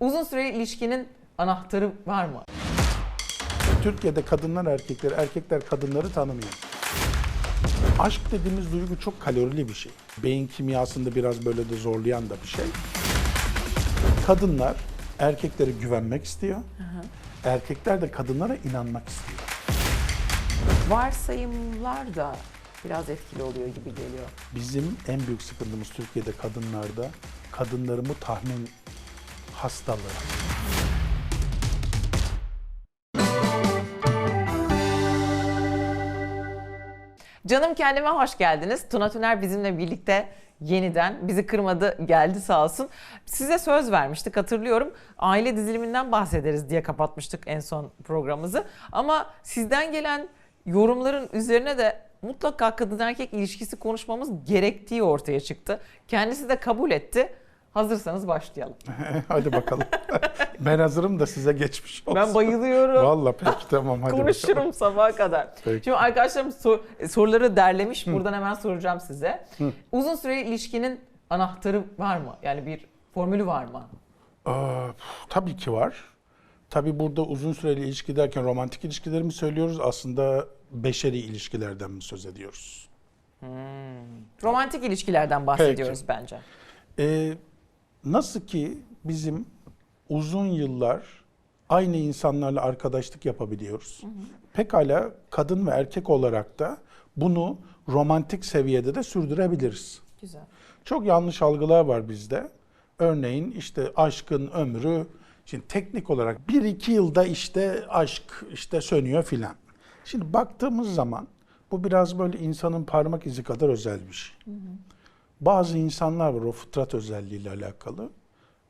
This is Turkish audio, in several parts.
Uzun süreli ilişkinin anahtarı var mı? Türkiye'de kadınlar erkekleri, erkekler kadınları tanımıyor. Aşk dediğimiz duygu çok kalorili bir şey. Beyin kimyasında biraz böyle de zorlayan da bir şey. Kadınlar erkeklere güvenmek istiyor. Erkekler de kadınlara inanmak istiyor. Varsayımlar da biraz etkili oluyor gibi geliyor. Bizim en büyük sıkıntımız Türkiye'de kadınlarda kadınların bu tahmin hastalığı. Canım kendime hoş geldiniz. Tuna Tüner bizimle birlikte yeniden bizi kırmadı geldi sağ olsun. Size söz vermiştik hatırlıyorum. Aile diziliminden bahsederiz diye kapatmıştık en son programımızı. Ama sizden gelen yorumların üzerine de mutlaka kadın erkek ilişkisi konuşmamız gerektiği ortaya çıktı. Kendisi de kabul etti. Hazırsanız başlayalım. hadi bakalım. ben hazırım da size geçmiş olsun. Ben bayılıyorum. Vallahi peki tamam hadi Konuşurum bakalım. sabaha kadar. Peki. Şimdi arkadaşlarım sor- soruları derlemiş. Buradan hemen soracağım size. Uzun süreli ilişkinin anahtarı var mı? Yani bir formülü var mı? Aa, tabii ki var. Tabii burada uzun süreli ilişki derken romantik ilişkileri mi söylüyoruz? Aslında beşeri ilişkilerden mi söz ediyoruz? Romantik ilişkilerden bahsediyoruz bence. Ee, nasıl ki bizim uzun yıllar aynı insanlarla arkadaşlık yapabiliyoruz. Pekala kadın ve erkek olarak da bunu romantik seviyede de sürdürebiliriz. Güzel. Çok yanlış algılar var bizde. Örneğin işte aşkın ömrü, şimdi teknik olarak 1-2 yılda işte aşk işte sönüyor filan. Şimdi baktığımız zaman bu biraz böyle insanın parmak izi kadar özel bir şey. Bazı insanlar var o fıtrat özelliğiyle alakalı.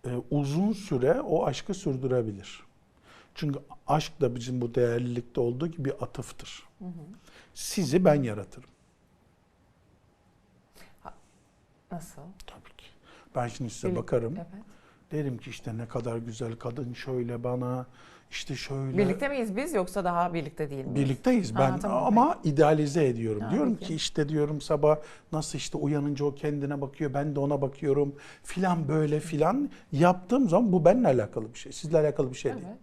Ee, uzun süre o aşkı sürdürebilir. Çünkü aşk da bizim bu değerlilikte olduğu gibi bir atıftır. Sizi ben yaratırım. Nasıl? Tabii ki. Ben şimdi size Birlik- bakarım. Evet. Derim ki işte ne kadar güzel kadın şöyle bana işte şöyle. Birlikte miyiz biz yoksa daha birlikte değil miyiz? Birlikteyiz Ha, ben tamam, ama idealize ediyorum. Ha, diyorum peki. ki işte diyorum sabah nasıl işte uyanınca o kendine bakıyor ben de ona bakıyorum filan böyle filan yaptığım zaman bu benimle alakalı bir şey. Sizle alakalı bir şey değil. Evet.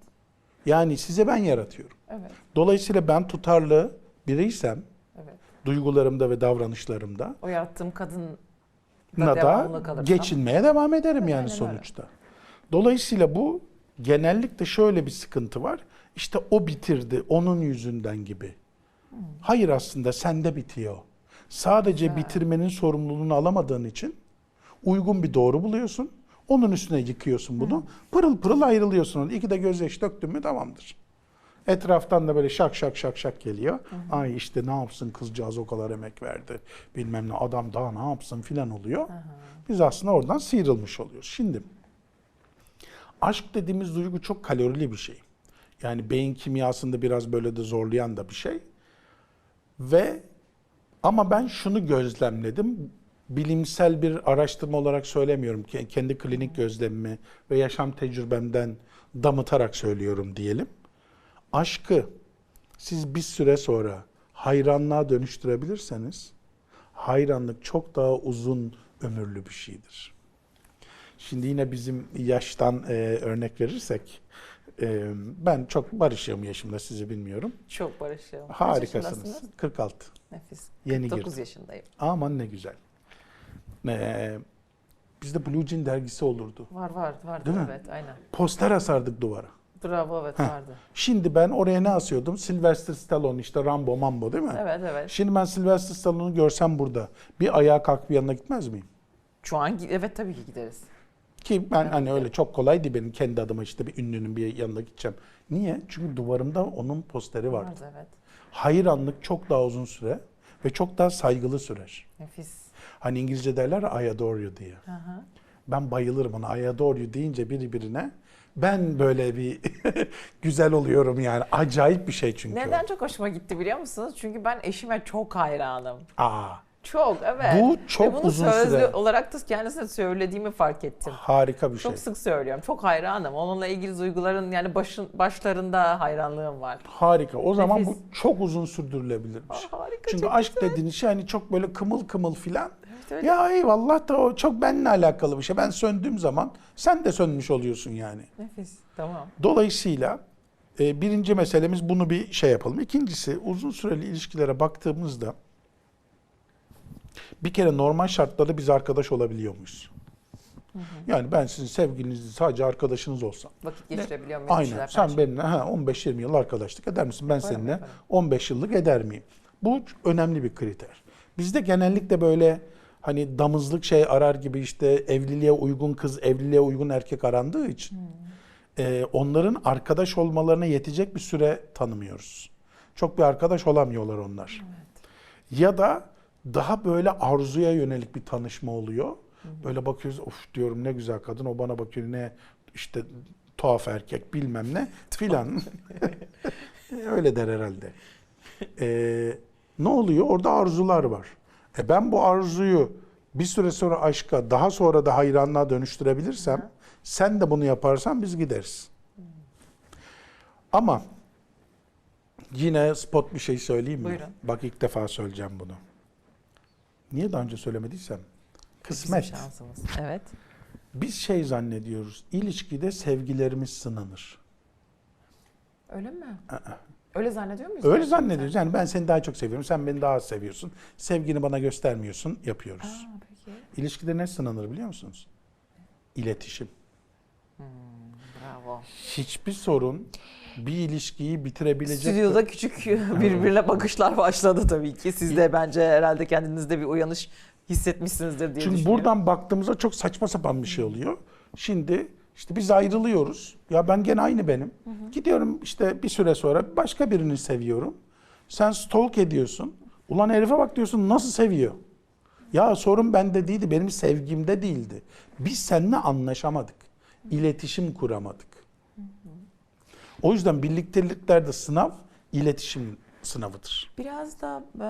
Yani size ben yaratıyorum. Evet. Dolayısıyla ben tutarlı biriysem Evet. duygularımda ve davranışlarımda O yarattığım kadın da kalırsam. geçinmeye devam ederim yani Aynen öyle. sonuçta. Dolayısıyla bu genellikle şöyle bir sıkıntı var. İşte o bitirdi, onun yüzünden gibi. Hayır aslında sende bitiyor. Sadece bitirmenin sorumluluğunu alamadığın için uygun bir doğru buluyorsun. Onun üstüne yıkıyorsun bunu. Pırıl pırıl ayrılıyorsun. İki de gözyaşı döktün mü tamamdır. Etraftan da böyle şak şak şak şak geliyor. Ay işte ne yapsın kızcağız o kadar emek verdi. Bilmem ne adam daha ne yapsın filan oluyor. Biz aslında oradan sıyrılmış oluyoruz. Şimdi aşk dediğimiz duygu çok kalorili bir şey. Yani beyin kimyasında biraz böyle de zorlayan da bir şey. Ve ama ben şunu gözlemledim. Bilimsel bir araştırma olarak söylemiyorum. Ke- Kendi klinik gözlemimi ve yaşam tecrübemden damıtarak söylüyorum diyelim. Aşkı siz bir süre sonra hayranlığa dönüştürebilirseniz hayranlık çok daha uzun ömürlü bir şeydir. Şimdi yine bizim yaştan e, örnek verirsek e, ben çok barışığım yaşımda sizi bilmiyorum. Çok barışığım. Harikasınız. yaşındasınız? 46. Nefis. Yeni 9 girdim. yaşındayım. Aman ne güzel. Ee, bizde Blue Jean dergisi olurdu. Var var vardı Değil mi? evet aynen. Poster asardık duvara. Bravo evet Heh. vardı. Şimdi ben oraya ne asıyordum? Sylvester Stallone işte Rambo Mambo değil mi? Evet evet. Şimdi ben Sylvester Stallone'u görsem burada bir ayağa kalkıp yanına gitmez miyim? Şu an evet tabii ki gideriz. Ki ben hani öyle çok kolay değil benim kendi adıma işte bir ünlünün bir yanına gideceğim. Niye? Çünkü duvarımda onun posteri vardı. Vardı evet. Hayranlık çok daha uzun süre ve çok daha saygılı sürer. Nefis. Hani İngilizce derler I adore you diye. Hı hı. Ben bayılırım ona. I adore you deyince biri birine ben böyle bir güzel oluyorum yani. Acayip bir şey çünkü Neden çok hoşuma gitti biliyor musunuz? Çünkü ben eşime çok hayranım. o. Aa, Çok evet. Bu Ve çok bunu uzun sözlü süre. olarak da kendisine söylediğimi fark ettim. harika bir şey. Çok sık söylüyorum. Çok hayranım. Onunla ilgili duyguların yani başın başlarında hayranlığım var. Harika. O zaman Nefis. bu çok uzun sürdürülebilir bir şey. Aa, harika. Çünkü çok aşk güzel. dediğiniz şey hani çok böyle kımıl kımıl filan. Evet, öyle. Ya eyvallah da o çok benimle alakalı bir şey. Ben söndüğüm zaman sen de sönmüş oluyorsun yani. Nefis. Tamam. Dolayısıyla e, birinci meselemiz bunu bir şey yapalım. İkincisi uzun süreli ilişkilere baktığımızda bir kere normal şartlarda biz arkadaş olabiliyor muyuz? Yani ben sizin sevgilinizin sadece arkadaşınız olsam. Vakit geçirebiliyor muyuz? Aynen. Sen karşı? benimle ha, 15-20 yıl arkadaşlık eder misin? Ben Yaparım, seninle yaparım. 15 yıllık eder miyim? Bu önemli bir kriter. Bizde genellikle böyle hani damızlık şey arar gibi işte evliliğe uygun kız, evliliğe uygun erkek arandığı için e, onların arkadaş olmalarına yetecek bir süre tanımıyoruz. Çok bir arkadaş olamıyorlar onlar. Ya da daha böyle arzuya yönelik bir tanışma oluyor. Böyle bakıyoruz of diyorum ne güzel kadın o bana bakıyor ne işte tuhaf erkek bilmem ne filan. Öyle der herhalde. Ee, ne oluyor? Orada arzular var. E ben bu arzuyu bir süre sonra aşka daha sonra da hayranlığa dönüştürebilirsem sen de bunu yaparsan biz gideriz. Ama yine spot bir şey söyleyeyim mi? Buyurun. Bak ilk defa söyleyeceğim bunu. Niye daha önce söylemediysem? Bizim Kısmet. şansımız. Evet. Biz şey zannediyoruz. İlişkide sevgilerimiz sınanır. Öyle mi? Öyle zannediyor muyuz? Öyle zannediyoruz. Yani ben seni daha çok seviyorum. Sen beni daha az seviyorsun. Sevgini bana göstermiyorsun. Yapıyoruz. Aa, peki. İlişkide ne sınanır biliyor musunuz? İletişim. Bravo. Hiçbir sorun bir ilişkiyi bitirebilecek... Stüdyoda küçük birbirine bakışlar başladı tabii ki. Siz de bence herhalde kendinizde bir uyanış hissetmişsinizdir diye Çünkü düşünüyorum. buradan baktığımızda çok saçma sapan bir şey oluyor. Şimdi işte biz ayrılıyoruz. Ya ben gene aynı benim. Gidiyorum işte bir süre sonra başka birini seviyorum. Sen stalk ediyorsun. Ulan herife bak diyorsun nasıl seviyor? Ya sorun bende değildi, benim sevgimde değildi. Biz seninle anlaşamadık. İletişim kuramadık. O yüzden birlikteliklerde sınav iletişim sınavıdır. Biraz da e,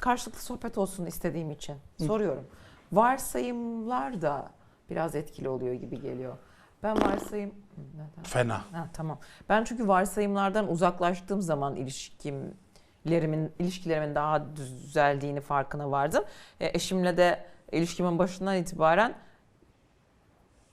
karşılıklı sohbet olsun istediğim için soruyorum. Varsayımlar da biraz etkili oluyor gibi geliyor. Ben varsayım... Fena. Ha, tamam. Ben çünkü varsayımlardan uzaklaştığım zaman ilişkilerimin ilişkilerimin daha düzeldiğini farkına vardım. E, eşimle de ilişkimin başından itibaren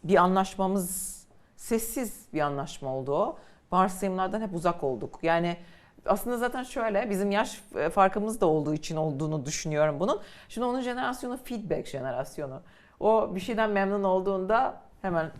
bir anlaşmamız sessiz bir anlaşma oldu o. Varsayımlardan hep uzak olduk. Yani aslında zaten şöyle bizim yaş e, farkımız da olduğu için olduğunu düşünüyorum bunun. Şimdi onun jenerasyonu feedback jenerasyonu. O bir şeyden memnun olduğunda hemen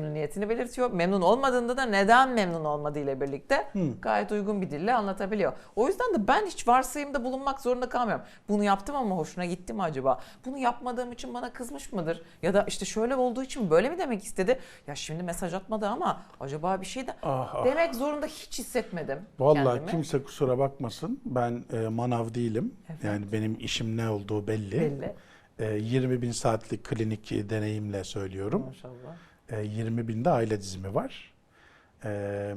memnuniyetini belirtiyor. Memnun olmadığında da neden memnun olmadığıyla birlikte gayet uygun bir dille anlatabiliyor. O yüzden de ben hiç varsayımda bulunmak zorunda kalmıyorum. Bunu yaptım ama hoşuna gitti mi acaba? Bunu yapmadığım için bana kızmış mıdır? Ya da işte şöyle olduğu için böyle mi demek istedi? Ya şimdi mesaj atmadı ama acaba bir şey de Ah, ah. demek zorunda hiç hissetmedim Vallahi kendimi. kimse kusura bakmasın. Ben e, manav değilim. Evet. Yani benim işim ne olduğu belli. Belli. E, 20 bin saatlik klinik deneyimle söylüyorum. Maşallah. E, 20 binde aile dizimi var. E,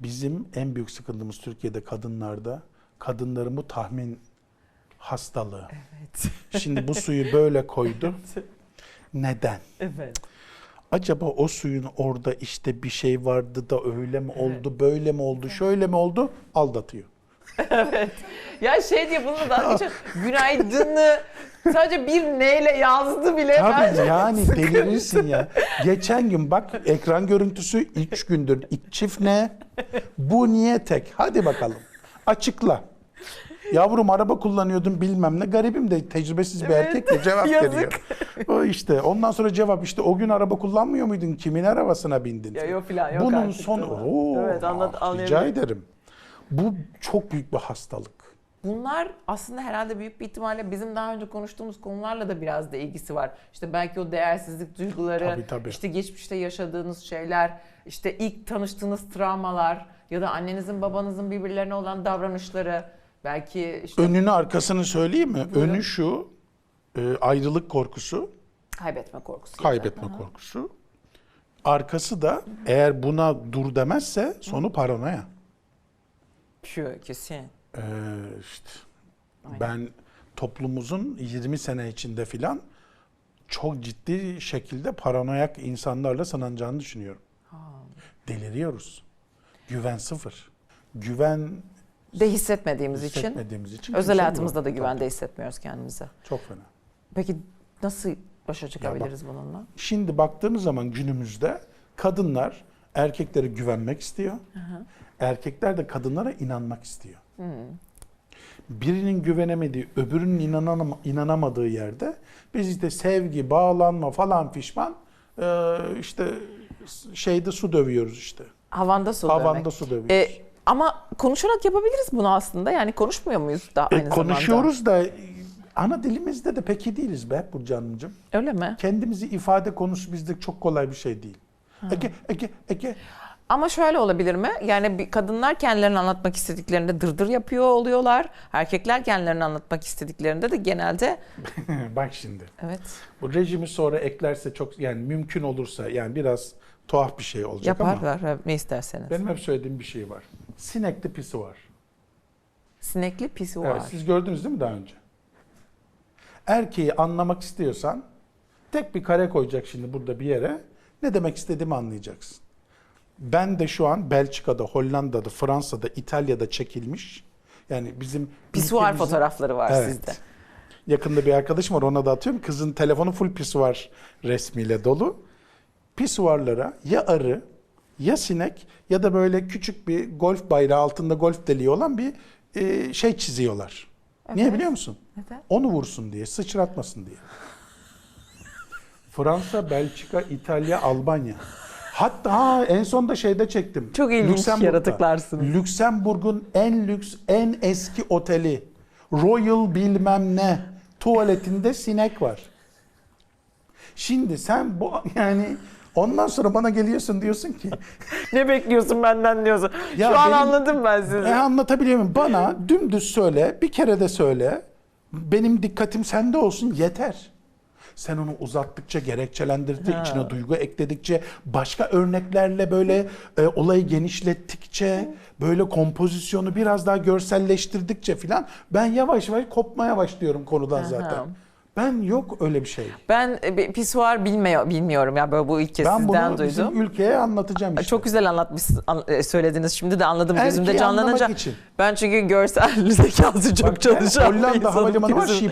bizim en büyük sıkıntımız Türkiye'de kadınlarda kadınların bu tahmin hastalığı. Evet. Şimdi bu suyu böyle koydu. Neden? evet. Acaba o suyun orada işte bir şey vardı da öyle mi Evet. oldu, böyle mi oldu, şöyle mi oldu? Aldatıyor. Ya şey diye bunu da geçen günaydını sadece bir neyle yazdı bile. Tabii bence yani delirirsin ya. Geçen gün bak ekran görüntüsü üç gündür. İlk çift ne? Bu niye tek? Hadi bakalım. Açıkla. Yavrum araba kullanıyordum bilmem ne. Garibim de tecrübesiz bir Evet, erkek de cevap yazık. veriyor. O işte ondan sonra cevap işte o gün araba kullanmıyor muydun? Kimin arabasına bindin? Ya yok filan, yok Bunun artık, sonu. Oo, Evet, anlat- ah, Rica anlayabiliyorum. ederim. Bu çok büyük bir hastalık. Bunlar aslında herhalde büyük bir ihtimalle bizim daha önce konuştuğumuz konularla da biraz da ilgisi var. İşte belki o değersizlik duyguları, Tabii, tabii. işte geçmişte yaşadığınız şeyler, işte ilk tanıştığınız travmalar ya da annenizin babanızın birbirlerine olan davranışları, belki işte Önünü arkasını söyleyeyim mi? Buyurun. Önü şu. e, ayrılık korkusu. kaybetme korkusu. Kaybetme korkusu. Arkası da eğer buna dur demezse sonu paranoya. Şu kesin. Ee, işte Aynen. ben toplumumuzun 20 sene içinde filan çok ciddi şekilde paranoyak insanlarla sınanacağını düşünüyorum. Ha. Deliriyoruz. Güven sıfır. Güven De hissetmediğimiz için. Hissetmediğimiz için. Özel kimse hayatımızda da güven- güvende Tabii, hissetmiyoruz kendimizi. Çok fena. Peki nasıl başa çıkabiliriz bununla? Şimdi baktığımız zaman günümüzde kadınlar erkeklere güvenmek istiyor. Erkekler de kadınlara inanmak istiyor. Birinin güvenemediği, öbürünün inanama- inanamadığı yerde biz işte sevgi, bağlanma falan fişman e, işte şeyde su dövüyoruz işte. Havanda su Havanda dövmek. su dövüyoruz. E, ama konuşarak yapabiliriz bunu aslında. Yani konuşmuyor muyuz da E, aynı zamanda? konuşuyoruz da e, ana dilimizde de pek iyi değiliz be Burcu Hanımcığım. Öyle mi? Kendimizi ifade konusu bizde çok kolay bir şey değil. Ege, Ege, Ege. Ama şöyle olabilir mi? Yani bir kadınlar kendilerini anlatmak istediklerinde dırdır yapıyor oluyorlar. Erkekler kendilerini anlatmak istediklerinde de genelde Bak şimdi. evet Bu rejimi sonra eklerse çok yani mümkün olursa yani biraz tuhaf bir şey olacak ama yaparlar ne isterseniz. benim hep söylediğim bir şey var. Sinekli pisi var. Sinekli pisi var. Evet, siz gördünüz değil mi daha önce? Erkeği anlamak istiyorsan tek bir kare koyacak şimdi burada bir yere. Ne demek istediğimi anlayacaksın. Ben de şu an Belçika'da, Hollanda'da, Fransa'da, İtalya'da çekilmiş. Yani bizim Pisuar ülkemizin- fotoğrafları var Evet. sizde. Yakında bir arkadaşım var ona da atıyorum. Kızın telefonu full pisuar resmiyle dolu. Pisuarlara ya arı ya sinek ya da böyle küçük bir golf bayrağı altında golf deliği olan bir e, şey çiziyorlar. Niye Evet. biliyor musun? Neden? Onu vursun diye, sıçratmasın diye. Fransa, Belçika, İtalya, Albanya. Hatta ha, en son da şeyde çektim. Çok ilginç yaratıklarsınız. Lüksemburg'un en lüks, en eski oteli. Royal bilmem ne. Tuvaletinde sinek var. Şimdi sen bu yani ondan sonra bana geliyorsun diyorsun ki Ne bekliyorsun benden diyorsun. Ya Şu an benim- anladım ben sizi. e, anlatabiliyor muyum? Bana dümdüz söyle, bir kere de söyle. Benim dikkatim sende olsun yeter. Sen onu uzattıkça, gerekçelendirdikçe, içine duygu ekledikçe, başka örneklerle böyle e, olayı genişlettikçe, böyle kompozisyonu biraz daha görselleştirdikçe filan ben yavaş yavaş kopmaya başlıyorum konudan Aha. zaten. Ben yok öyle bir şey. Ben e, pisuar bilmiyor, bilmiyorum ya böyle bu ilk kez Ben sizden bunu duydum. bizim ülkeye anlatacağım işte. Çok güzel anlatmışsınız, an- e, söylediniz. Şimdi de anladım gözümde Erkeği canlanınca. anlamak için. Ben çünkü görsel zekası çok Bak, çalışan Hollanda havalimanı var Kesin.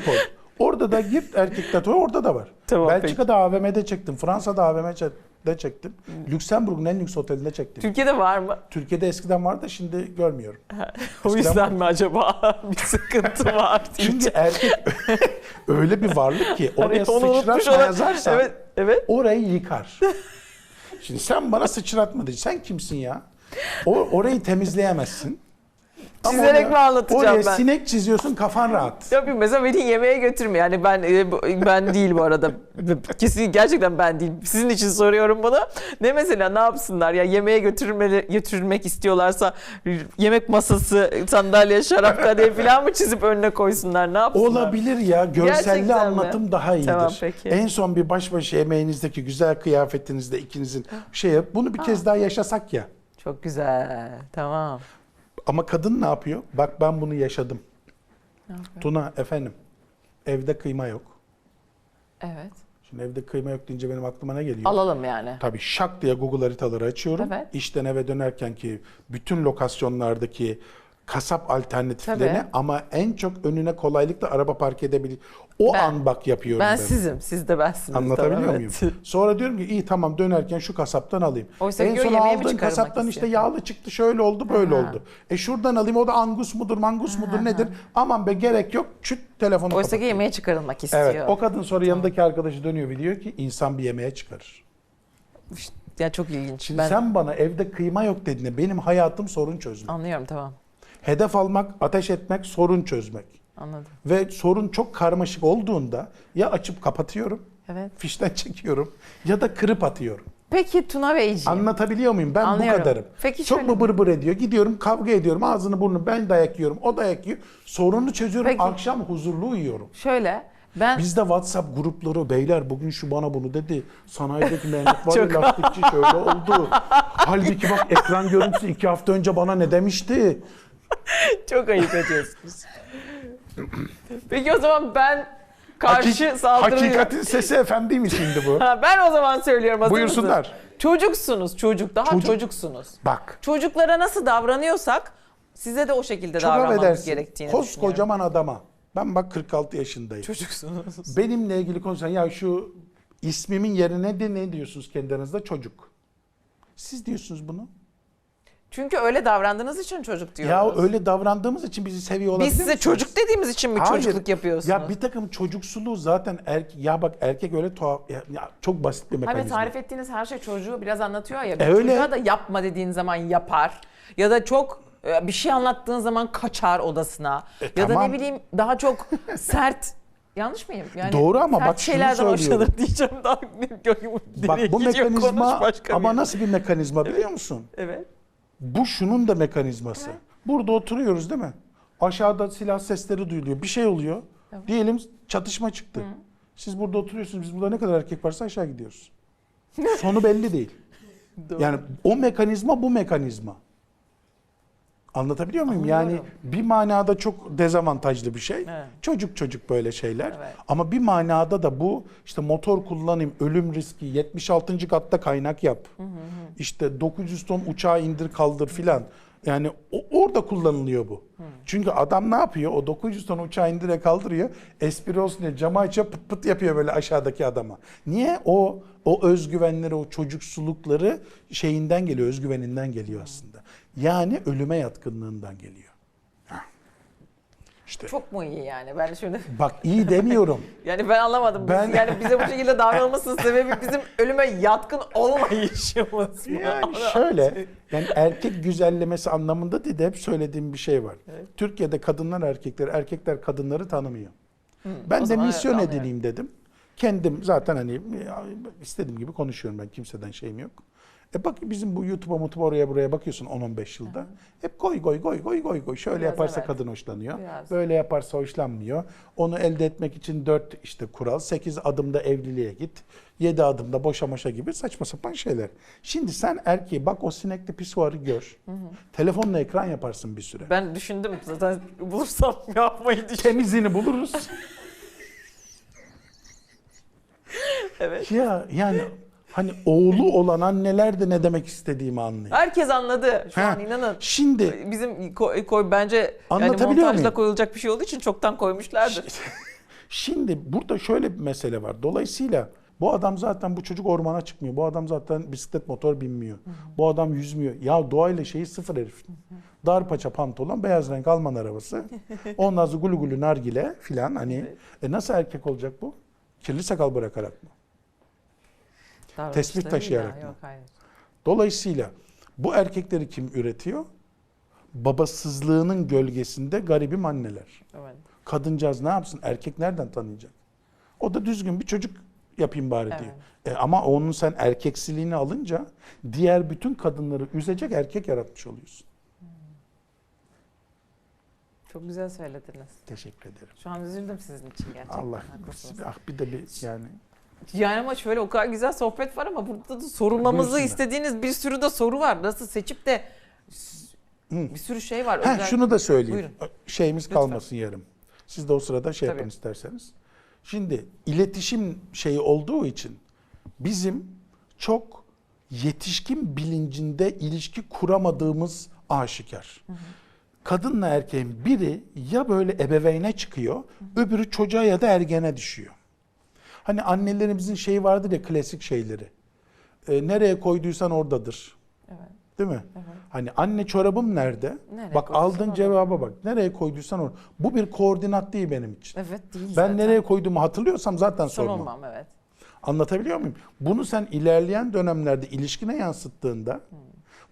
Orada da gir erkek tatuajı orada da var. Tamam, Belçika'da AVM'de çektim. Fransa'da AVM'de çektim. Lüksemburg'un en lüks otelinde çektim. Türkiye'de var mı? Türkiye'de eskiden vardı şimdi görmüyorum. O yüzden mi acaba bir sıkıntı var? Çünkü erkek öyle bir varlık ki oraya Hani onu unutmuş sıçratma yazarsan Evet, evet. orayı yıkar. Şimdi sen bana sıçratma diyeceksin. Sen kimsin ya? O, orayı temizleyemezsin. Çizerek mi anlatacağım oraya ben? sinek çiziyorsun kafan rahat. Yapayım mesela beni yemeğe götürme. Yani ben e, ben değil bu arada. Kesin gerçekten ben değil. Sizin için soruyorum bunu. Ne mesela ne yapsınlar ya yemeğe götürmeli, götürmek istiyorlarsa yemek masası, sandalye, şarap kadehi falan mı çizip önüne koysunlar? Ne yapsınlar? Olabilir ya. Görselli Gerçekten mi? anlatım daha iyidir. Tamam, peki. En son bir baş başa yemeğinizdeki güzel kıyafetinizde ikinizin şey yap. Bunu bir kez daha yaşasak ya. Çok güzel. Tamam. Ama kadın ne yapıyor? Bak ben bunu yaşadım. Ne yapıyor? Tuna efendim evde kıyma yok. Evet. Şimdi evde kıyma yok deyince benim aklıma ne geliyor? Alalım yani. Tabii şak diye Google haritaları açıyorum. Evet. İşten eve dönerken ki bütün lokasyonlardaki kasap alternatiflerini Tabii. ama en çok önüne kolaylıkla araba park edebilir. O Ben- an bak yapıyorum Ben ben. sizim. Siz de bensiniz. Anlatabiliyor Tamam, muyum? evet. Sonra diyorum ki iyi tamam dönerken şu kasaptan alayım. Oysa en son aldığın kasaptan işte istiyor? yağlı çıktı şöyle oldu böyle Ha. oldu. E şuradan alayım o da angus mudur mangus mudur nedir? Aman be gerek yok çüt telefonu Oysa ki yemeğe çıkarılmak istiyor. Evet o kadın sonra yanındaki arkadaşı dönüyor ve diyor ki insan bir yemeğe çıkarır. Ya çok ilginç. Şimdi ben sen bana evde kıyma yok dediğinde benim hayatım sorun çözmek. anlıyorum tamam. Hedef almak, ateş etmek, sorun çözmek. Anladım. Ve sorun çok karmaşık olduğunda ya açıp kapatıyorum, Evet. fişten çekiyorum ya da kırıp atıyorum. Peki Tuna Beyciğim. Anlatabiliyor muyum? Ben Anlıyorum. bu kadarım. Peki Çok mu bır bır ediyor? Gidiyorum kavga ediyorum. Ağzını burnunu ben dayak yiyorum. O dayak yiyor. Sorunu çözüyorum. Peki. Akşam huzurlu uyuyorum. Şöyle ben Bizde WhatsApp grupları beyler bugün şu bana bunu dedi. Sanayideki Mehmet var ya lastikçi şöyle oldu. Halbuki bak ekran görüntüsü iki hafta önce bana ne demişti? çok ayıp ediyorsunuz. Peki o zaman ben karşı Hakik- saldırıya... Hakikatin sesi efendi mi şimdi bu? Ha, ben o zaman söylüyorum hazır Buyursunlar. mısınız? Çocuksunuz çocuk daha Çocuk- çocuksunuz. Bak Çocuklara nasıl davranıyorsak Size de o şekilde Çok davranmamız affedersin. gerektiğini düşünüyorum. Koskocaman adama. Ben bak 46 yaşındayım. Çocuksunuz. Benimle ilgili konuşan ya şu ismimin yerine de ne diyorsunuz kendi aranızda çocuk. Siz diyorsunuz bunu. Çünkü öyle davrandığınız için çocuk diyoruz. Ya öyle davrandığımız için bizi seviyor olabilir Biz size misiniz? çocuk dediğimiz için mi Hayır. çocukluk yapıyorsunuz? Ya bir takım çocuksuluğu zaten erkek ya bak erkek öyle tuhaf ya, ya çok basit bir Hani mekanizma. tarif ettiğiniz her şey çocuğu biraz anlatıyor ya. Bir E öyle. Çocuğa da yapma dediğin zaman yapar. Ya da çok e, bir şey anlattığın zaman kaçar odasına. E, ya da tamam. ne bileyim daha çok sert Yanlış mıyım? Yani Doğru ama bak şunu söylüyorum. hoşlanır diyeceğim daha Bak bu mekanizma ama nasıl? nasıl bir mekanizma biliyor musun? Evet. Bu şunun da mekanizması. Burada oturuyoruz değil mi? Aşağıda silah sesleri duyuluyor. Bir şey oluyor. Diyelim çatışma çıktı. Siz burada oturuyorsunuz. Biz burada ne kadar erkek varsa aşağı gidiyoruz. Sonu belli değil. Doğru. Yani o mekanizma bu mekanizma. Anlatabiliyor muyum? Yani Anlıyorum. bir manada çok dezavantajlı bir şey. Evet. Çocuk çocuk böyle şeyler. Evet. Ama bir manada da bu işte motor kullanayım, ölüm riski, 76. katta kaynak yap. İşte 900 ton uçağı indir kaldır filan. Yani o- orada kullanılıyor bu. Çünkü adam ne yapıyor? O 900 ton uçağı indire kaldırıyor. Espri olsun diye camı açıyor pıt pıt yapıyor böyle aşağıdaki adama. Niye? O o özgüvenleri, o çocuksulukları şeyinden geliyor, özgüveninden geliyor aslında. Yani ölüme yatkınlığından geliyor. İşte Çok mu iyi yani? Ben şimdi bak iyi demiyorum. yani ben anlamadım. Biz- Ben- Yani bize bu şekilde davranılmasının sebebi bizim ölüme yatkın olmayışımız mı? Yani şöyle, yani erkek güzellemesi anlamında değil de hep söylediğim bir şey var. Türkiye'de kadınlar erkekleri, erkekler kadınları tanımıyor. o ben de misyon evet, edineyim dedim. Kendim zaten hani istediğim gibi konuşuyorum ben kimseden şeyim yok. E bak bizim bu YouTube'a mutuba oraya buraya bakıyorsun 10-15 yılda. Hep goy goy goy goy goy goy. Şöyle Biraz yaparsa evet. kadın hoşlanıyor. Biraz. Böyle yaparsa hoşlanmıyor. Onu elde etmek için 4 işte kural. 8 adımda evliliğe git. 7 adımda boşa moşa gibi saçma sapan şeyler. Şimdi sen erkeği bak o sinekli pisuarı gör. Telefonla ekran yaparsın bir süre. Ben düşündüm zaten bulursam yapmayı düşündüm. Temizliğini buluruz. Evet. ya yani hani oğlu olan anneler de ne demek istediğimi anlıyor. Herkes anladı. Şu Ha, an inanın. Şimdi Bizim koy, koy- bence yani montajla muyum? koyulacak bir şey olduğu için çoktan koymuşlardır. Şimdi burada şöyle bir mesele var. Dolayısıyla bu adam zaten bu çocuk ormana çıkmıyor. Bu adam zaten bisiklet motor binmiyor. Bu adam yüzmüyor. Ya doğayla şeyi sıfır herif. Dar paça pantolon, beyaz renk Alman arabası. Ondan sonra gulu gulu nargile filan hani. E nasıl erkek olacak bu? Kirli sakal bırakarak mı? Davranışları taşıyarak iyi mı? Yok hayır. Dolayısıyla bu erkekleri kim üretiyor? Babasızlığının gölgesinde garibim anneler. Evet. Kadıncağız ne yapsın? Erkek nereden tanıyacak? O da düzgün bir çocuk yapayım bari Evet. diyor. E ama onun sen erkeksiliğini alınca diğer bütün kadınları üzecek erkek yaratmış oluyorsun. Çok güzel söylediniz. Teşekkür ederim. Şu an üzüldüm sizin için gerçekten. Allah Haklısınız. ah bir de bir yani Yani ama şöyle o kadar güzel sohbet var ama burada da sorulmamızı Buyursunlar. istediğiniz bir sürü de soru var. Nasıl seçip de Hı. bir sürü şey var. Ha Özel- şunu da söyleyeyim. Buyurun. Şeyimiz Lütfen. kalmasın yarım. Siz de o sırada şey Tabii. yapın isterseniz. Şimdi iletişim şeyi olduğu için bizim çok yetişkin bilincinde ilişki kuramadığımız aşikar. Kadınla erkeğin biri ya böyle ebeveyne çıkıyor, öbürü çocuğa ya da ergene düşüyor. Hani annelerimizin şeyi vardır ya klasik şeyleri. E, nereye koyduysan oradadır. Evet. Değil mi? Evet. Hani anne çorabım nerede? Nereye bak aldığın orada. cevaba bak. Nereye koyduysan orada. Bu bir koordinat değil benim için. Evet değil Ben zaten. nereye koyduğumu hatırlıyorsam zaten sormam. Sorulmam evet. Anlatabiliyor muyum? Bunu sen ilerleyen dönemlerde ilişkine yansıttığında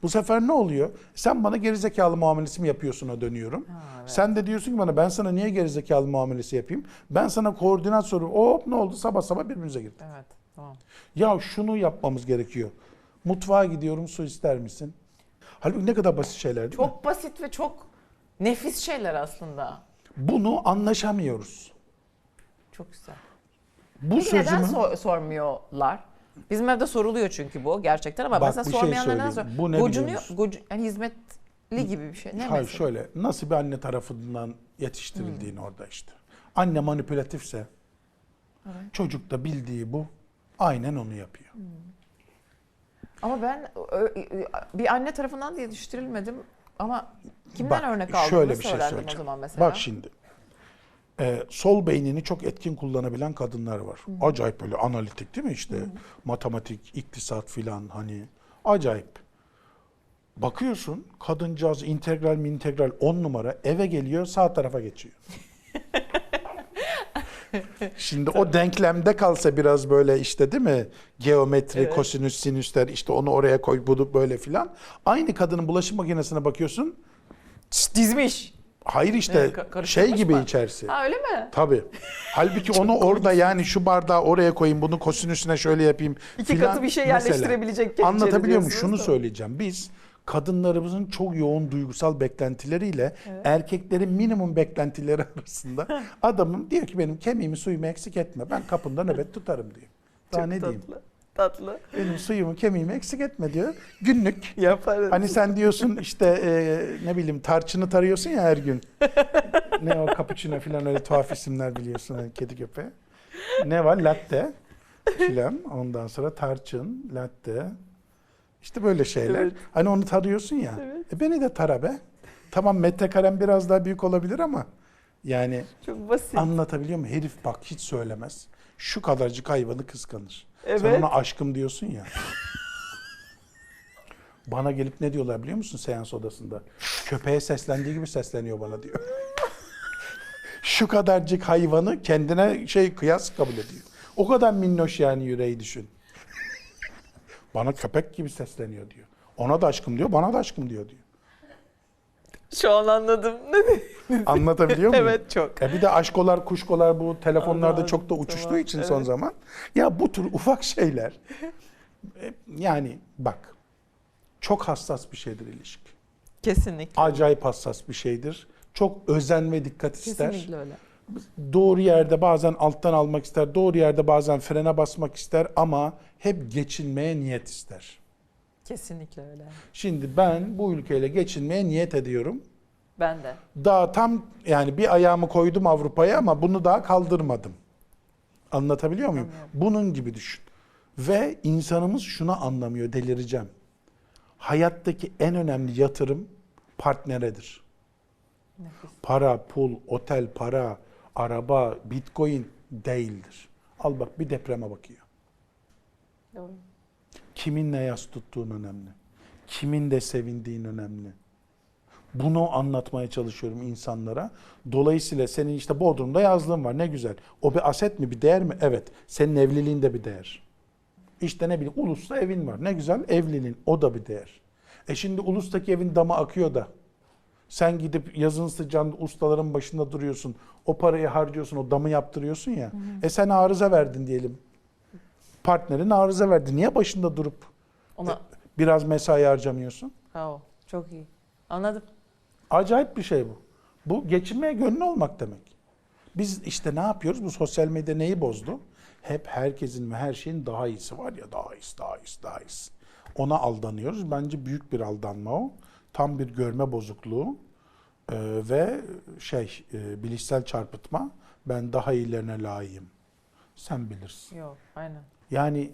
bu sefer ne oluyor? Sen bana gerizekalı muamelesi mi yapıyorsun'a dönüyorum. Ha, evet. Sen de diyorsun ki bana ben sana niye gerizekalı muamelesi yapayım? Ben sana koordinat soruyorum. Hop ne oldu? Sabah sabah birbirimize girdik. Evet. Tamam. Ya şunu yapmamız gerekiyor. Mutfağa gidiyorum su ister misin? Halbuki ne kadar basit şeyler değil mi? Çok basit ve çok nefis şeyler aslında. Bunu anlaşamıyoruz. Çok güzel. Bu Peki neden sözümü sor- sormuyorlar? Bizim evde soruluyor çünkü bu gerçekten ama Bak, mesela şey sormayanlar neden söyleyeyim. soruyor? Bu ne Gocunuyor, gocu, yani hizmetli gibi bir şey. Ne Hayır mesela? şöyle nasıl bir anne tarafından yetiştirildiğin orada işte. Anne manipülatifse çocuk da bildiği bu. Aynen onu yapıyor. Ama ben bir anne tarafından da yetiştirilmedim. Ama kimden Bak, örnek aldığını şöyle bir şey o zaman mesela. Bak şimdi. Ee, sol beynini çok etkin kullanabilen kadınlar var. Acayip böyle analitik değil mi işte? Matematik, iktisat filan hani acayip. Bakıyorsun kadıncağız integral mi integral 10 numara eve geliyor sağ tarafa geçiyor. Şimdi o denklemde kalsa biraz böyle işte değil mi? Geometri, Evet. kosinüs, sinüsler işte onu oraya koy bunu böyle filan. Aynı kadının bulaşık makinesine bakıyorsun. Şşt, dizmiş. Hayır işte Evet, karıştırmış şey gibi mı? içerisi. Ha öyle mi? Tabii. Halbuki onu orada yani şu bardağı oraya koyayım, bunu kosinüsüne şöyle yapayım. İki filan katı bir şey mesela. yerleştirebilecekken Anlatabiliyor muyum? Şunu da. söyleyeceğim. Biz kadınlarımızın çok yoğun duygusal beklentileriyle erkeklerin minimum beklentileri arasında adamın diyor ki benim kemiğimi suyumu eksik etme. Ben kapında nöbet tutarım diyor. Daha Çok ne diyeyim? Tatlı. Benim suyumu kemiğimi eksik etme diyor. Günlük. Yaparız. Hani sen diyorsun işte e, ne bileyim tarçını tarıyorsun ya her gün. ne o cappuccino falan öyle tuhaf isimler biliyorsun hani kedi köpeği. Ne var? Latte filan. Ondan sonra tarçın, latte. İşte böyle şeyler. Evet. Hani onu tarıyorsun ya. Evet. E beni de tara be. Tamam metrekarem biraz daha büyük olabilir ama yani Çok basit. anlatabiliyor muyum? Herif bak hiç söylemez. Şu kadarcık hayvanı kıskanır. Sen Evet. ona aşkım diyorsun ya. Bana gelip ne diyorlar biliyor musun seans odasında? Köpeğe seslendiği gibi sesleniyor bana diyor. Şu kadarcık hayvanı kendine şey kıyas kabul ediyor. O kadar minnoş yani yüreği düşün. bana köpek gibi sesleniyor diyor. Ona da aşkım diyor, bana da aşkım diyor diyor. Şu an anladım. Anlatabiliyor muyum? evet çok. E bir de aşkolar, kuşkolar bu telefonlarda Anladım, çok da uçuştuğu tamam, için son evet. zaman. Ya bu tür ufak şeyler e, yani bak çok hassas bir şeydir ilişki. Kesinlikle. Acayip hassas bir şeydir. Çok özen ve dikkat ister. Kesinlikle öyle. Doğru yerde bazen alttan almak ister, doğru yerde bazen frene basmak ister ama hep geçinmeye niyet ister. Kesinlikle öyle. Şimdi ben bu ülkeyle geçinmeye niyet ediyorum. Ben de. Daha tam yani bir ayağımı koydum Avrupa'ya ama bunu daha kaldırmadım. Anlatabiliyor muyum? Anlıyorum. Bunun gibi düşün. Ve insanımız şunu anlamıyor, delireceğim. Hayattaki en önemli yatırım partneredir. Nefis. Para, pul, otel, para, araba, bitcoin değildir. Al bak bir depreme bakıyor. Doğru. Kiminle yas tuttuğun önemli. Kimin de sevindiğin önemli. Bunu anlatmaya çalışıyorum insanlara. Dolayısıyla senin işte Bodrum'da yazlığın var ne güzel. O bir aset mi bir değer mi? Evet. Senin evliliğin de bir değer. İşte ne bileyim Ulus'ta evin var. Ne güzel evliliğin o da bir değer. E şimdi Ulus'taki evin damı akıyor da. Sen gidip yazın sıcağında ustaların başında duruyorsun. O parayı harcıyorsun, o damı yaptırıyorsun ya. E sen arıza verdin diyelim. Partnerin arıza verdi. Niye başında durup Ona biraz mesai harcamıyorsun? Bravo. Çok iyi. Anladım. Acayip bir şey bu. Bu geçinmeye gönlü olmak demek. Biz işte ne yapıyoruz? Bu sosyal medya neyi bozdu? Hep herkesin ve her şeyin daha iyisi var ya daha iyisi, daha iyisi, daha iyisi. Ona aldanıyoruz. Bence büyük bir aldanma o. Tam bir görme bozukluğu Ee, ve şey e, bilişsel çarpıtma. Ben daha iyilerine layığım. Sen bilirsin. Yok. Aynen. Yani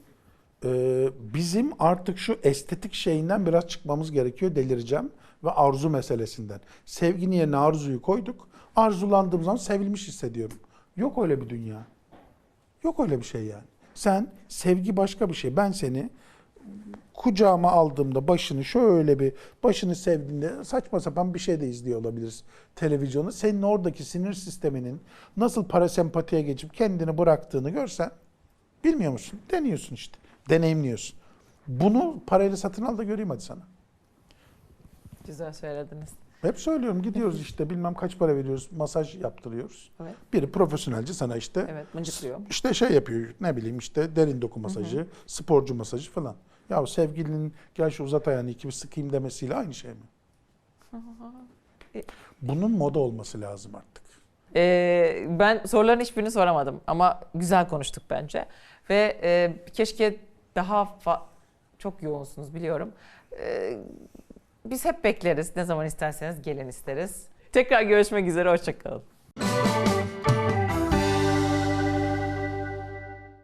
e, bizim artık şu estetik şeyinden biraz çıkmamız gerekiyor delireceğim ve arzu meselesinden. Sevginin yerine arzuyu koyduk. Arzulandığım zaman sevilmiş hissediyorum. Yok öyle bir dünya. Yok öyle bir şey yani. Sen sevgi başka bir şey. Ben seni kucağıma aldığımda başını şöyle bir başını sevdiğinde saçma sapan bir şey de izliyor olabiliriz televizyonu. Senin oradaki sinir sisteminin nasıl parasempatiye geçip kendini bıraktığını görsen bilmiyor musun? Deniyorsun işte. Deneyimliyorsun. Bunu parayla satın al da göreyim hadi sana. Güzel söylediniz. Hep söylüyorum gidiyoruz işte bilmem kaç para veriyoruz masaj yaptırıyoruz. Evet. Biri profesyonelce sana işte Evet. Mıncıklıyor. işte şey yapıyor ne bileyim işte derin doku masajı, sporcu masajı falan. Ya sevgilinin gel şu uzat ayağını iki bir sıkayım demesiyle aynı şey mi? Bunun moda olması lazım artık. Ee, ben soruların hiçbirini soramadım ama güzel konuştuk bence. Ve e, keşke daha çok yoğunsunuz biliyorum. Ee, biz hep bekleriz. Ne zaman isterseniz gelin isteriz. Tekrar görüşmek üzere. Hoşçakalın.